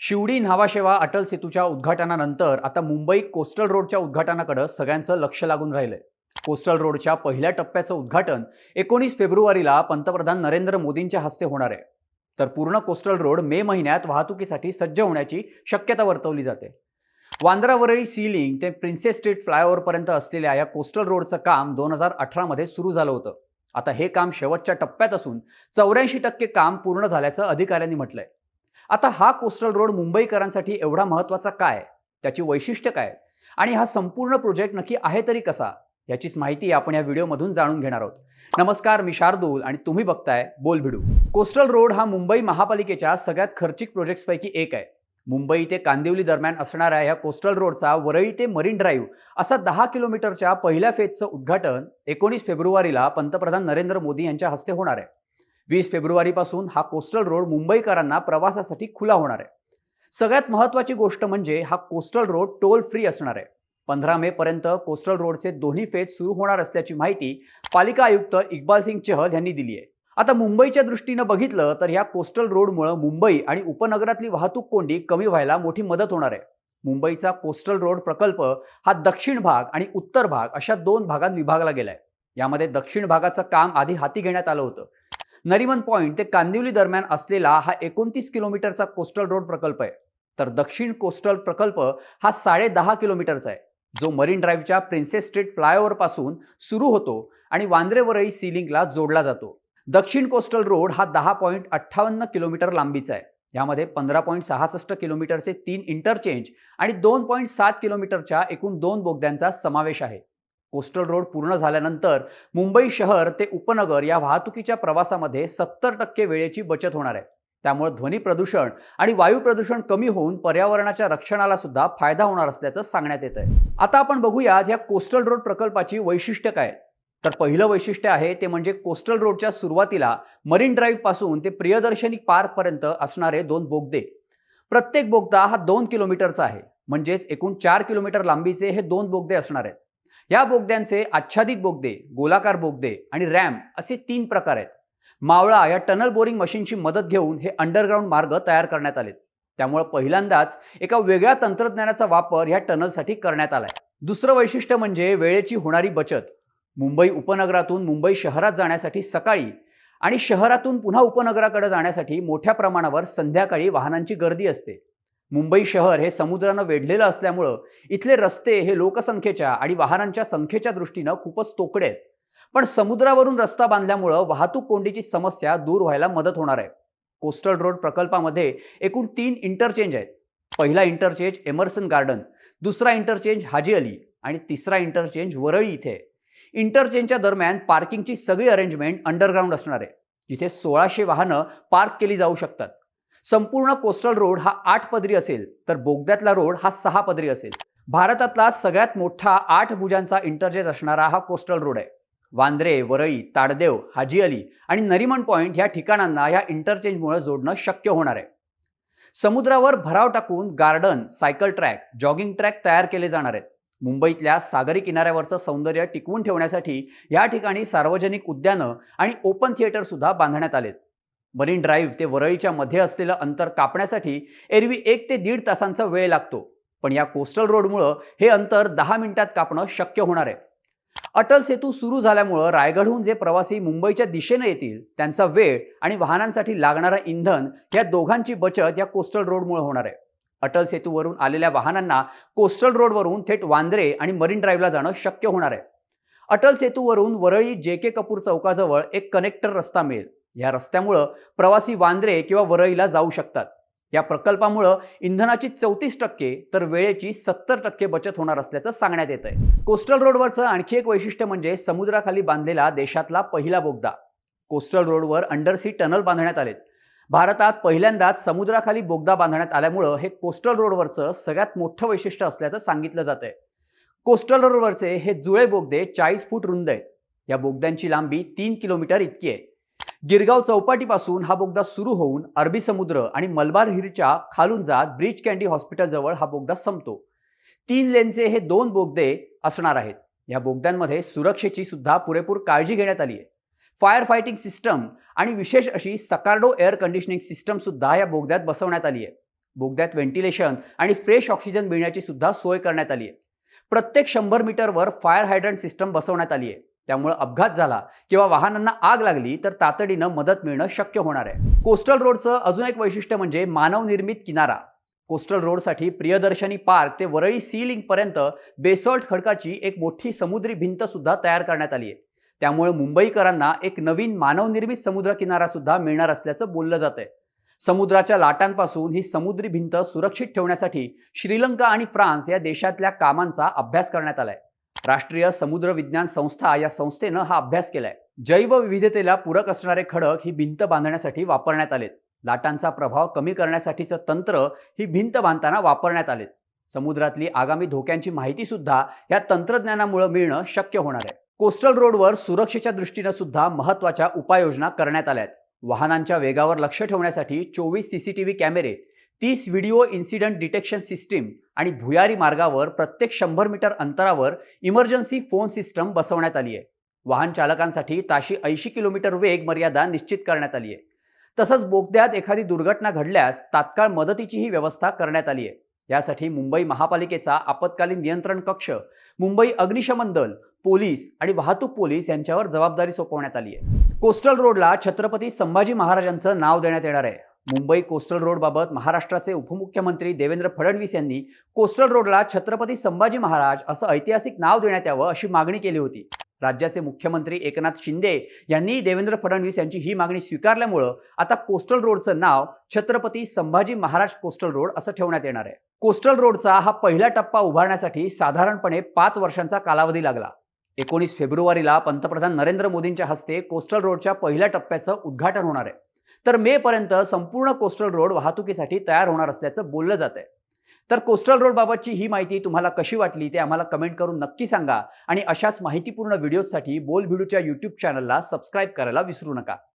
शिवडी न्हावाशेवा अटल सेतूच्या उद्घाटनानंतर आता मुंबई कोस्टल रोडच्या उद्घाटनाकडे सगळ्यांचं लक्ष लागून राहिलंय. कोस्टल रोडच्या पहिल्या टप्प्याचं उद्घाटन एकोणीस फेब्रुवारीला पंतप्रधान नरेंद्र मोदींच्या हस्ते होणार आहे. तर पूर्ण कोस्टल रोड मे महिन्यात वाहतुकीसाठी सज्ज होण्याची शक्यता वर्तवली जाते. वांद्रावरळी सीलिंग ते प्रिन्सेस स्ट्रीट फ्लायओव्हरपर्यंत असलेल्या या कोस्टल रोडचं काम दोन हजार अठरामध्ये सुरू झालं होतं. आता हे काम शेवटच्या टप्प्यात असून चौऱ्याऐंशी टक्के काम पूर्ण झाल्याचं अधिकाऱ्यांनी म्हटलंय. आता हा कोस्टल रोड मुंबईकरांसाठी एवढा महत्त्वाचा काय? त्याची वैशिष्ट्य काय? आणि हा संपूर्ण प्रोजेक्ट नक्की आहे तरी कसा? याचीच माहिती आपण या व्हिडिओमधून जाणून घेणार आहोत. नमस्कार मी शार्दूल आणि तुम्ही बघताय बोल भिडू. कोस्टल रोड हा मुंबई महापालिकेच्या सगळ्यात खर्चिक प्रोजेक्ट्सपैकी एक आहे. मुंबई ते कांदिवली दरम्यान असणाऱ्या या कोस्टल रोडचा वरळी ते मरीन ड्राईव्ह असा दहा किलोमीटरच्या पहिल्या फेजचं उद्घाटन एकोणीस फेब्रुवारीला पंतप्रधान नरेंद्र मोदी यांच्या हस्ते होणार आहे. वीस फेब्रुवारीपासून हा कोस्टल रोड मुंबईकरांना प्रवासासाठी खुला होणार आहे. सगळ्यात महत्त्वाची गोष्ट म्हणजे हा कोस्टल रोड टोल फ्री असणार आहे. पंधरा मे पर्यंत कोस्टल रोडचे दोन्ही फेज सुरू होणार असल्याची माहिती पालिका आयुक्त इक्बाल सिंग चहल यांनी दिली आहे. आता मुंबईच्या दृष्टीनं बघितलं तर या कोस्टल रोडमुळे मुंबई आणि उपनगरातली वाहतूक कोंडी कमी व्हायला मोठी मदत होणार आहे. मुंबईचा कोस्टल रोड प्रकल्प हा दक्षिण भाग आणि उत्तर भाग अशा दोन भागात विभागला गेलाय. यामध्ये दक्षिण भागाचं काम आधी हाती घेण्यात आलं होतं. नरिमन पॉईंट ते कांदिवली दरम्यान असलेला हा एकोणतीस किलोमीटरचा कोस्टल रोड प्रकल्प आहे. तर दक्षिण कोस्टल प्रकल्प हा साडे दहा किलोमीटरचा आहे. जो मरीन ड्राईव्हच्या प्रिन्सेस स्ट्रीट फ्लायओव्हरपासून सुरू होतो आणि वांद्रेवरही सिलिंगला जोडला जातो. दक्षिण कोस्टल रोड हा दहा पॉईंट अठ्ठावन्न किलोमीटर लांबीचा आहे. यामध्ये पंधरा पॉईंट सहासष्ट किलोमीटरचे तीन इंटरचेंज आणि दोन पॉईंट सात किलोमीटरच्या एकूण दोन बोगद्यांचा समावेश आहे. कोस्टल रोड पूर्ण झाल्यानंतर मुंबई शहर ते उपनगर या वाहतुकीच्या प्रवासामध्ये सत्तर टक्के वेळेची बचत होणार आहे. त्यामुळे ध्वनी प्रदूषण आणि वायू प्रदूषण कमी होऊन पर्यावरणाच्या रक्षणाला सुद्धा फायदा होणार असल्याचं सांगण्यात येत आहे आता आपण बघूयात या कोस्टल रोड प्रकल्पाची वैशिष्ट्य काय? तर पहिलं वैशिष्ट्य आहे ते म्हणजे कोस्टल रोडच्या सुरुवातीला मरीन ड्राईव्हपासून ते प्रियदर्शनी पार्क पर्यंत असणारे दोन बोगदे. प्रत्येक बोगदा हा दोन किलोमीटरचा आहे. म्हणजेच एकूण चार किलोमीटर लांबीचे हे दोन बोगदे असणार आहेत. या बोगद्यांचे आच्छादित बोगदे गोलाकार बोगदे आणि रॅम असे तीन प्रकार आहेत. मावळा या टनल बोरिंग मशीनची मदत घेऊन हे अंडरग्राऊंड मार्ग तयार करण्यात आले त्यामुळे पहिल्यांदाच एका वेगळ्या तंत्रज्ञानाचा वापर या टनलसाठी करण्यात आलाय. दुसरं वैशिष्ट्य म्हणजे वेळेची होणारी बचत. मुंबई उपनगरातून मुंबई शहरात जाण्यासाठी सकाळी आणि शहरातून पुन्हा उपनगराकडे जाण्यासाठी मोठ्या प्रमाणावर संध्याकाळी वाहनांची गर्दी असते. मुंबई शहर हे समुद्रानं वेढलेलं असल्यामुळं इथले रस्ते हे लोकसंख्येच्या आणि वाहनांच्या संख्येच्या दृष्टीनं खूपच तोकडे आहेत. पण समुद्रावरून रस्ता बांधल्यामुळं वाहतूक कोंडीची समस्या दूर व्हायला मदत होणार आहे. कोस्टल रोड प्रकल्पामध्ये एकूण तीन इंटरचेंज आहेत. पहिला इंटरचेंज एमर्सन गार्डन दुसरा इंटरचेंज हाजी अली आणि तिसरा इंटरचेंज वरळी इथे. इंटरचेंजच्या दरम्यान पार्किंगची सगळी अरेंजमेंट अंडरग्राऊंड असणार आहे. जिथे सोळाशे वाहनं पार्क केली जाऊ शकतात. संपूर्ण कोस्टल रोड हा आठ पदरी असेल तर बोगद्यातला रोड हा सहा पदरी असेल. भारतातला सगळ्यात मोठा आठ भुजांचा इंटरचेंज असणारा हा कोस्टल रोड आहे. वांद्रे वरळी ताडदेव हाजी अली आणि नरिमन पॉइंट ह्या ठिकाणांना या इंटरचेंजमुळे जोडणं शक्य होणार आहे. समुद्रावर भराव टाकून garden cycle track jogging track तयार केले जाणार आहेत. मुंबईतल्या सागरी किनाऱ्यावरचं सौंदर्य टिकवून ठेवण्यासाठी या ठिकाणी सार्वजनिक उद्यानं आणि ओपन थिएटर सुद्धा बांधण्यात आलेत. मरीन ड्राईव्ह ते वरळीच्या मध्ये असलेलं अंतर कापण्यासाठी एरवी एक ते दीड तासांचा वेळ लागतो. पण या कोस्टल रोडमुळं हे अंतर दहा मिनिटात कापणं शक्य होणार आहे. अटल सेतू सुरू झाल्यामुळं रायगडहून जे प्रवासी मुंबईच्या दिशेनं येतील त्यांचा वेळ आणि वाहनांसाठी लागणारं इंधन या दोघांची बचत या कोस्टल रोडमुळे होणार आहे. अटल सेतूवरून आलेल्या वाहनांना कोस्टल रोडवरून थेट वांद्रे आणि मरीन ड्राईव्हला जाणं शक्य होणार आहे. अटल सेतूवरून वरळी जे के कपूर चौकाजवळ एक कनेक्टर रस्ता मिळेल. या रस्त्यामुळं प्रवासी वांद्रे किंवा वरळीला जाऊ शकतात. या प्रकल्पामुळं इंधनाची चौतीस टक्के तर वेळेची सत्तर टक्के बचत होणार असल्याचं सांगण्यात येत आहे कोस्टल रोडवरचं आणखी एक वैशिष्ट्य म्हणजे समुद्राखाली बांधलेला देशातला पहिला बोगदा. कोस्टल रोडवर अंडरसी टनल बांधण्यात आलेत. भारतात पहिल्यांदाच समुद्राखाली बोगदा बांधण्यात आल्यामुळं हे कोस्टल रोडवरचं सगळ्यात मोठं वैशिष्ट्य असल्याचं सांगितलं जात आहे कोस्टल रोडवरचे हे जुळे बोगदे चाळीस फूट रुंद आहेत. या बोगद्यांची लांबी तीन किलोमीटर इतकी आहे. गिरगाव चौपाटीपासून हा बोगदा सुरू होऊन अरबी समुद्र आणि मलबार हिरच्या खालून जात ब्रिज कॅन्डी हॉस्पिटलजवळ हा बोगदा संपतो. तीन लेनचे हे दोन बोगदे असणार आहेत. या बोगद्यांमध्ये सुरक्षेची सुद्धा पुरेपूर काळजी घेण्यात आली आहे फायर फायटिंग सिस्टम आणि विशेष अशी सकार्डो एअर कंडिशनिंग सिस्टम सुद्धा या बोगद्यात बसवण्यात आली आहे बोगद्यात व्हेंटिलेशन आणि फ्रेश ऑक्सिजन मिळण्याची सुद्धा सोय करण्यात आली आहे प्रत्येक शंभर मीटरवर फायर हायड्रंट सिस्टम बसवण्यात आली आहे त्यामुळे अपघात झाला किंवा वाहनांना आग लागली तर तातडीनं मदत मिळणं शक्य होणार आहे. कोस्टल रोडचं अजून एक वैशिष्ट्य म्हणजे मानवनिर्मित किनारा. कोस्टल रोडसाठी प्रियदर्शनी पार्क ते वरळी सी लिंक पर्यंत बेसॉल्ट खडकाची एक मोठी समुद्री भिंत सुद्धा तयार करण्यात आली आहे. त्यामुळे मुंबईकरांना एक नवीन मानवनिर्मित समुद्र किनारा सुद्धा मिळणार असल्याचं बोललं जात आहे समुद्राच्या लाटांपासून ही समुद्री भिंत सुरक्षित ठेवण्यासाठी श्रीलंका आणि फ्रान्स या देशातल्या कामांचा अभ्यास करण्यात आलाय. राष्ट्रीय समुद्र विज्ञान संस्था या संस्थेनं हा अभ्यास केलाय. जैवविविधतेला पूरक असणारे खडक ही भिंत बांधण्यासाठी वापरण्यात आलेत. लाटांचा प्रभाव कमी करण्यासाठीचं तंत्र ही भिंत बांधताना वापरण्यात आलेत. समुद्रातली आगामी धोक्यांची माहिती सुद्धा या तंत्रज्ञानामुळे मिळणं शक्य होणार आहे. कोस्टल रोडवर सुरक्षेच्या दृष्टीनं सुद्धा महत्त्वाच्या उपाययोजना करण्यात आल्या आहेत वाहनांच्या वेगावर लक्ष ठेवण्यासाठी चोवीस सीसीटीव्ही कॅमेरे तीस व्हिडिओ इन्सिडंट डिटेक्शन सिस्टीम आणि भुयारी मार्गावर प्रत्येक शंभर मीटर अंतरावर इमर्जन्सी फोन सिस्टम बसवण्यात आली आहे. वाहन चालकांसाठी ताशी ऐंशी किलोमीटर वेग मर्यादा निश्चित करण्यात आली आहे. तसंच बोगद्यात एखादी दुर्घटना घडल्यास तात्काळ मदतीचीही व्यवस्था करण्यात आली आहे. यासाठी मुंबई महापालिकेचा आपत्कालीन नियंत्रण कक्ष मुंबई अग्निशमन दल पोलीस आणि वाहतूक पोलीस यांच्यावर जबाबदारी सोपवण्यात आली आहे. कोस्टल रोडला छत्रपती संभाजी महाराजांचं नाव देण्यात येणार आहे. मुंबई कोस्टल रोडबाबत महाराष्ट्राचे उपमुख्यमंत्री देवेंद्र फडणवीस यांनी कोस्टल रोडला छत्रपती संभाजी महाराज असं ऐतिहासिक नाव देण्यात यावं अशी मागणी केली होती. राज्याचे मुख्यमंत्री एकनाथ शिंदे यांनी देवेंद्र फडणवीस यांची ही मागणी स्वीकारल्यामुळं आता कोस्टल रोडचं नाव छत्रपती संभाजी महाराज कोस्टल रोड असं ठेवण्यात येणार आहे. कोस्टल रोडचा हा पहिला टप्पा उभारण्यासाठी साधारणपणे पाच वर्षांचा कालावधी लागला. एकोणीस फेब्रुवारीला पंतप्रधान नरेंद्र मोदींच्या हस्ते कोस्टल रोडच्या पहिल्या टप्प्याचं उद्घाटन होणार आहे. तर मे पर्यंत संपूर्ण कोस्टल रोड वाहतुकीसाठी तयार होणार असल्याचं बोललं जात आहे तर कोस्टल रोड बाबतची ही माहिती तुम्हाला कशी वाटली ते आम्हाला कमेंट करून नक्की सांगा आणि अशाच माहितीपूर्ण व्हिडिओजसाठी बोल भिडूच्या यूट्यूब चॅनलला सबस्क्राईब करायला विसरू नका.